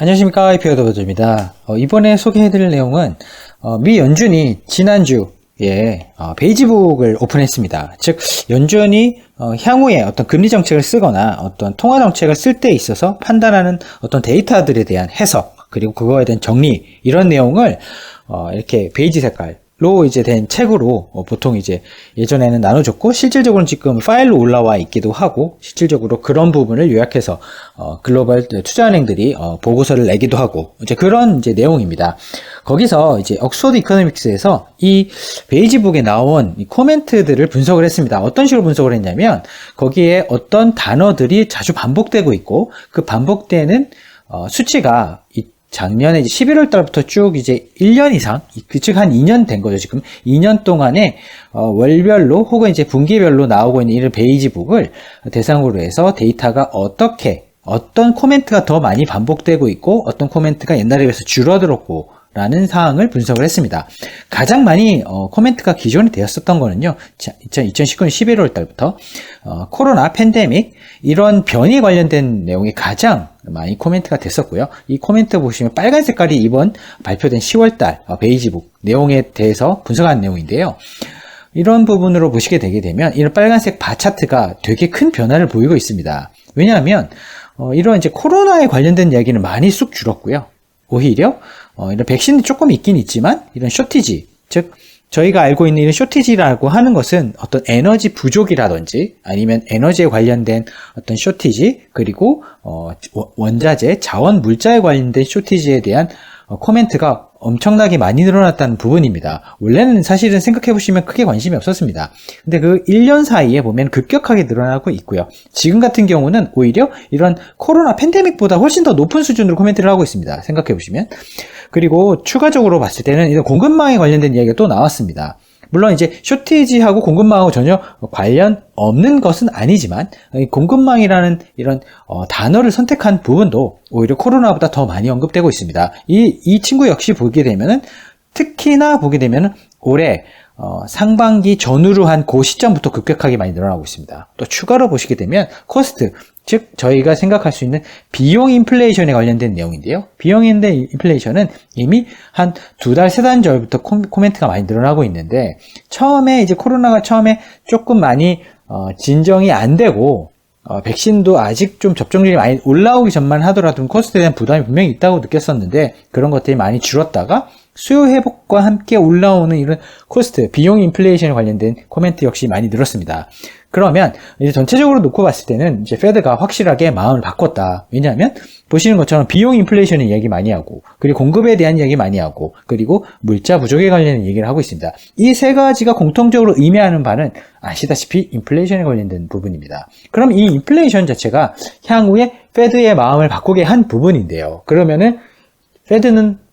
안녕하십니까 이피어더버즈입니다. 어, 이번에 소개해드릴 내용은 어, 미 연준이 지난주에 어, 베이지북을 오픈했습니다. 즉 연준이 어, 향후에 어떤 금리 정책을 쓰거나 어떤 통화 정책을 쓸 때 있어서 판단하는 어떤 데이터들에 대한 해석 그리고 그거에 대한 정리 이런 내용을 어, 이렇게 베이지 색깔 로 이제 된 책으로 어, 보통 이제 예전에는 나눠줬고 실질적으로는 지금 파일로 올라와 있기도 하고 실질적으로 그런 부분을 요약해서 어, 글로벌 투자은행들이 어, 보고서를 내기도 하고 이제 그런 이제 내용입니다. 거기서 이제 옥스퍼드 이코노믹스에서 이 베이지북에 나온 이 코멘트들을 분석을 했습니다. 어떤 식으로 분석을 했냐면 거기에 어떤 단어들이 자주 반복되고 있고 그 반복되는 어, 수치가 이 작년에 11월 달부터 쭉 이제 1년 이상, 즉 한 2년 된 거죠, 지금. 2년 동안에 어, 월별로 혹은 이제 분기별로 나오고 있는 이런 베이지북을 대상으로 해서 데이터가 어떻게 어떤 코멘트가 더 많이 반복되고 있고 어떤 코멘트가 옛날에 비해서 줄어들었고 라는 사항을 분석을 했습니다. 가장 많이 어, 코멘트가 기존에 되었었던 거는요. 2019년 11월 달부터 어, 코로나 팬데믹 이런 변이 관련된 내용이 가장 많이 코멘트가 됐었고요. 이 코멘트 보시면 빨간 색깔이 이번 발표된 10월 달 어, 베이지북 내용에 대해서 분석한 내용인데요. 이런 부분으로 보시게 되게 되면 이런 빨간색 바 차트가 되게 큰 변화를 보이고 있습니다. 왜냐하면 어, 이런 이제 코로나에 관련된 이야기는 많이 쑥 줄었고요. 오히려 어, 이런 백신이 조금 있긴 있지만 이런 쇼티지, 즉 저희가 알고 있는 이런 쇼티지라고 하는 것은 어떤 에너지 부족이라든지 아니면 에너지에 관련된 어떤 쇼티지 그리고 어, 원자재, 자원 물자에 관련된 쇼티지에 대한 어, 코멘트가 엄청나게 많이 늘어났다는 부분입니다. 원래는 사실은 생각해 보시면 크게 관심이 없었습니다. 근데 그 1년 사이에 보면 급격하게 늘어나고 있고요. 지금 같은 경우는 오히려 이런 코로나 팬데믹보다 훨씬 더 높은 수준으로 코멘트를 하고 있습니다. 생각해 보시면. 그리고 추가적으로 봤을 때는 이런 공급망에 관련된 이야기가 또 나왔습니다. 물론 이제 쇼티지하고 공급망하고 전혀 관련 없는 것은 아니지만 공급망이라는 이런 어, 단어를 선택한 부분도 오히려 코로나보다 더 많이 언급되고 있습니다. 이, 이 친구 역시 보게 되면은 특히나 보게 되면은 올해 어, 상반기 전후로 한 그 시점부터 급격하게 많이 늘어나고 있습니다. 또 추가로 보시게 되면 코스트, 즉 저희가 생각할 수 있는 비용 인플레이션에 관련된 내용인데요. 비용 인플레이션은 이미 한 두 달, 세 달 전부터 코멘트가 많이 늘어나고 있는데 처음에 이제 코로나가 처음에 조금 많이 어, 진정이 안 되고 어, 백신도 아직 좀 접종률이 많이 올라오기 전만 하더라도 코스트에 대한 부담이 분명히 있다고 느꼈었는데 그런 것들이 많이 줄었다가 수요 회복과 함께 올라오는 이런 코스트, 비용 인플레이션에 관련된 코멘트 역시 많이 늘었습니다. 그러면 이제 전체적으로 놓고 봤을 때는 이제 페드가 확실하게 마음을 바꿨다. 왜냐하면 보시는 것처럼 비용 인플레이션의 이야기 많이 하고 그리고 공급에 대한 이야기 많이 하고 그리고 물자 부족에 관련된 얘기를 하고 있습니다. 이 세 가지가 공통적으로 의미하는 바는 아시다시피 인플레이션에 관련된 부분입니다. 그럼 이 인플레이션 자체가 향후에 페드의 마음을 바꾸게 한 부분인데요. 그러면은 페드는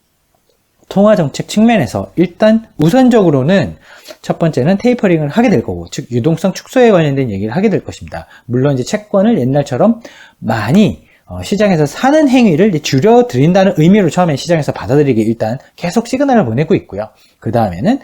통화 정책 측면에서 일단 우선적으로는 첫 번째는 테이퍼링을 하게 될 거고, 즉 유동성 축소에 관련된 얘기를 하게 될 것입니다. 물론 이제 채권을 옛날처럼 많이 어, 시장에서 사는 행위를 줄여드린다는 의미로 처음에 시장에서 받아들이게 일단 계속 시그널을 보내고 있고요. 그 다음에는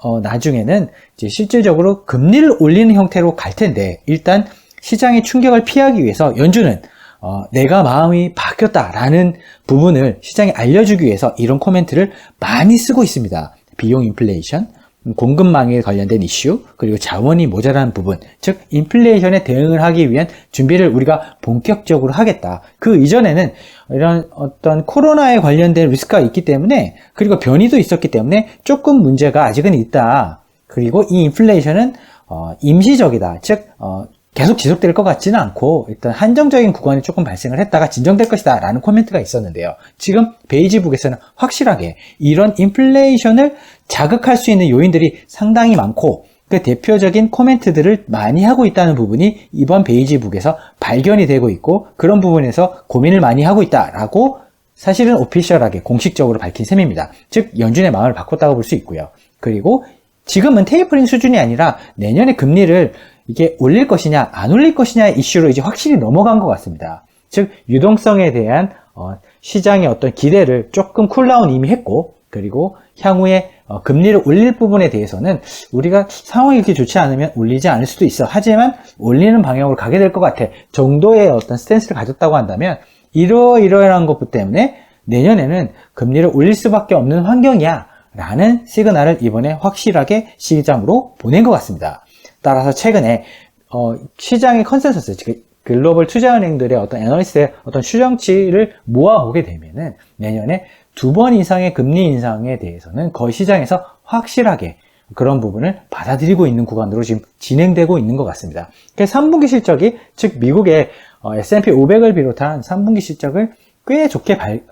어, 나중에는 이제 실질적으로 금리를 올리는 형태로 갈 텐데 일단 시장의 충격을 피하기 위해서 연준은 어, 내가 마음이 바뀌었다라는 부분을 시장에 알려주기 위해서 이런 코멘트를 많이 쓰고 있습니다. 비용 인플레이션, 공급망에 관련된 이슈, 그리고 자원이 모자란 부분, 즉 인플레이션에 대응을 하기 위한 준비를 우리가 본격적으로 하겠다. 그 이전에는 이런 어떤 코로나에 관련된 리스크가 있기 때문에 그리고 변이도 있었기 때문에 조금 문제가 아직은 있다. 그리고 이 인플레이션은 어, 임시적이다. 즉 어, 계속 지속될 것 같지는 않고 일단 한정적인 구간이 조금 발생을 했다가 진정될 것이다 라는 코멘트가 있었는데요. 지금 베이지북에서는 확실하게 이런 인플레이션을 자극할 수 있는 요인들이 상당히 많고 그 대표적인 코멘트들을 많이 하고 있다는 부분이 이번 베이지북에서 발견이 되고 있고 그런 부분에서 고민을 많이 하고 있다라고 사실은 오피셜하게 공식적으로 밝힌 셈입니다. 즉 연준의 마음을 바꿨다고 볼 수 있고요. 그리고 지금은 테이퍼링 수준이 아니라 내년에 금리를 이게 올릴 것이냐 안 올릴 것이냐의 이슈로 이제 확실히 넘어간 것 같습니다. 즉 유동성에 대한 어, 시장의 어떤 기대를 조금 쿨다운 이미 했고 그리고 향후에 어, 금리를 올릴 부분에 대해서는 우리가 상황이 이렇게 좋지 않으면 올리지 않을 수도 있어. 하지만 올리는 방향으로 가게 될 것 같아. 정도의 어떤 스탠스를 가졌다고 한다면 이러이러한 것 때문에 내년에는 금리를 올릴 수밖에 없는 환경이야 라는 시그널을 이번에 확실하게 시장으로 보낸 것 같습니다. 따라서 최근에 어, 시장의 컨센서스, 즉 글로벌 투자은행들의 어떤 애널리스트의 어떤 추정치를 모아보게 되면은 내년에 두 번 이상의 금리 인상에 대해서는 거의 시장에서 확실하게 그런 부분을 받아들이고 있는 구간으로 지금 진행되고 있는 것 같습니다. 그래서 3분기 실적이 즉 미국의 어, S&P 500을 비롯한 3분기 실적을 꽤 좋게 발,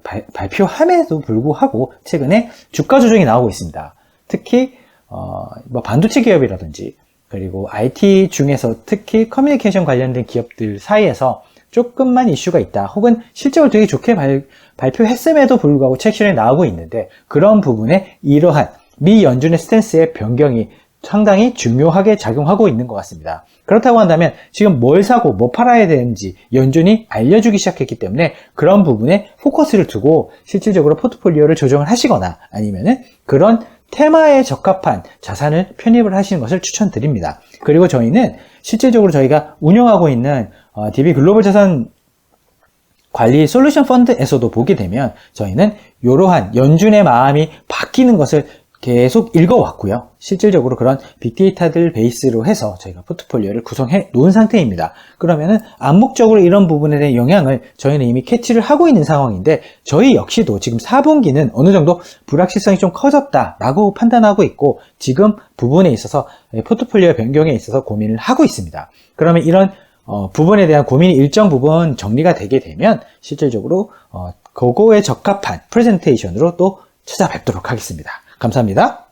표함에도 불구하고 최근에 주가 조정이 나오고 있습니다. 특히 어, 뭐 반도체 기업이라든지 그리고 IT 중에서 특히 커뮤니케이션 관련된 기업들 사이에서 조금만 이슈가 있다. 혹은 실적을 되게 좋게 발, 발표했음에도 불구하고 책실에 나오고 있는데 그런 부분에 이러한 미 연준의 스탠스의 변경이 상당히 중요하게 작용하고 있는 것 같습니다. 그렇다고 한다면 지금 뭘 사고 뭐 팔아야 되는지 연준이 알려주기 시작했기 때문에 그런 부분에 포커스를 두고 실질적으로 포트폴리오를 조정을 하시거나 아니면은 그런 테마에 적합한 자산을 편입을 하시는 것을 추천드립니다. 그리고 저희는 실질적으로 저희가 운영하고 있는 어, DB 글로벌 자산 관리 솔루션 펀드에서도 보게 되면 저희는 이러한 연준의 마음이 바뀌는 것을 계속 읽어왔고요. 실질적으로 그런 빅데이터들 베이스로 해서 저희가 포트폴리오를 구성해 놓은 상태입니다. 그러면은 암묵적으로 이런 부분에 대한 영향을 저희는 이미 캐치를 하고 있는 상황인데 저희 역시도 지금 4분기는 어느 정도 불확실성이 좀 커졌다라고 판단하고 있고 지금 부분에 있어서 포트폴리오 변경에 있어서 고민을 하고 있습니다. 그러면 이런 어, 부분에 대한 고민이 일정 부분 정리가 되게 되면 실질적으로 어, 그거에 적합한 프레젠테이션으로 또 찾아뵙도록 하겠습니다. 감사합니다.